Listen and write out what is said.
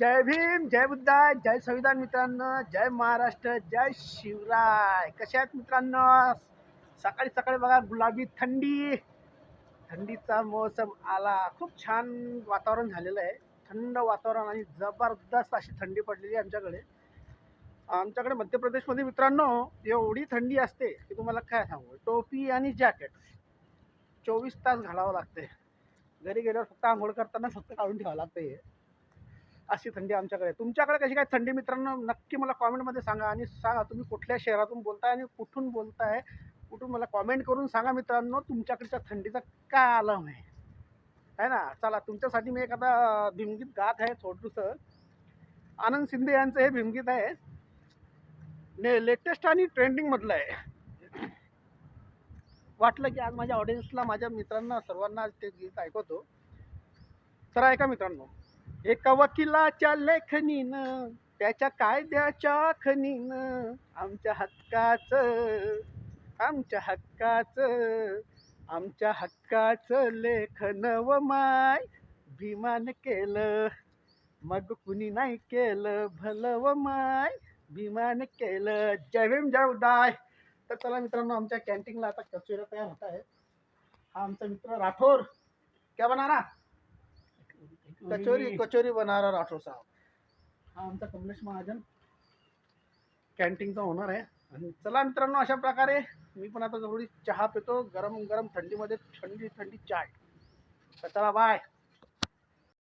जय भीम जय बुद्धाय जय संविधान मित्रांनो जय महाराष्ट्र जय शिवराय. कशा आहेत मित्रांनो? सकाळी सकाळी बघा गुलाबी थंडी. थंडीचा मोसम आला. खूप छान वातावरण झालेलं आहे. थंड वातावरण आणि जबरदस्त अशी थंडी पडलेली आहे आमच्याकडे. आमच्याकडे मध्य प्रदेशमध्ये मित्रांनो एवढी थंडी असते की तुम्हाला काय सांगू? टोपी आणि जॅकेट. चोवीस तास घालावं लागते. घरी गेल्यावर फक्त आंघोळ करताना फक्त काढून ठेवावं लागते अशी थंडी आमच्याकडे तुमच्याकडे कशी काय थंडी? मित्रांनो नक्की मला कॉमेंटमध्ये सांगा आणि सांगा तुम्ही कुठल्या शहरातून बोलताय आणि कुठून बोलताय. कुठून मला कॉमेंट करून सांगा मित्रांनो तुमच्याकडच्या थंडीचा काय आलम आहे? है ना? चला तुमच्यासाठी मी एखादा भीमगीत गात आहे छोटूसं. आनंद शिंदे यांचं हे भीमगीत आहे. ने लेटेस्ट आणि ट्रेंडिंगमधलं आहे. वाटलं की आज माझ्या ऑडियन्सला माझ्या मित्रांना सर्वांना ते गीत ऐकवतो. तर ऐका मित्रांनो. एका वकिलाच्या लेखनीनं त्याच्या कायद्याच्या खनीनं आमच्या हक्काचं आमच्या हक्काचं आमच्या हक्काचं लेखन व माय भीमान केलं. मग कुणी नाही केलं भलं व माय भीमान केलं. जय भीम जय उदाय. तर चला मित्रांनो आमच्या कॅन्टीनला आता कचोऱ्या तयार होत आहे हा आमचा मित्र राठोर. क्या बना कचोरी कचोरी बना रहा राठोर साहब. हा आमचा कमलेश महाजन कॅन्टीनचा ओनर आहे. आणि चला मित्रांनो अशा प्रकारे मी पण आता थोडी चहा पितो. गरम गरम थंडीमध्ये थंडी थंडी चाय. चला बाय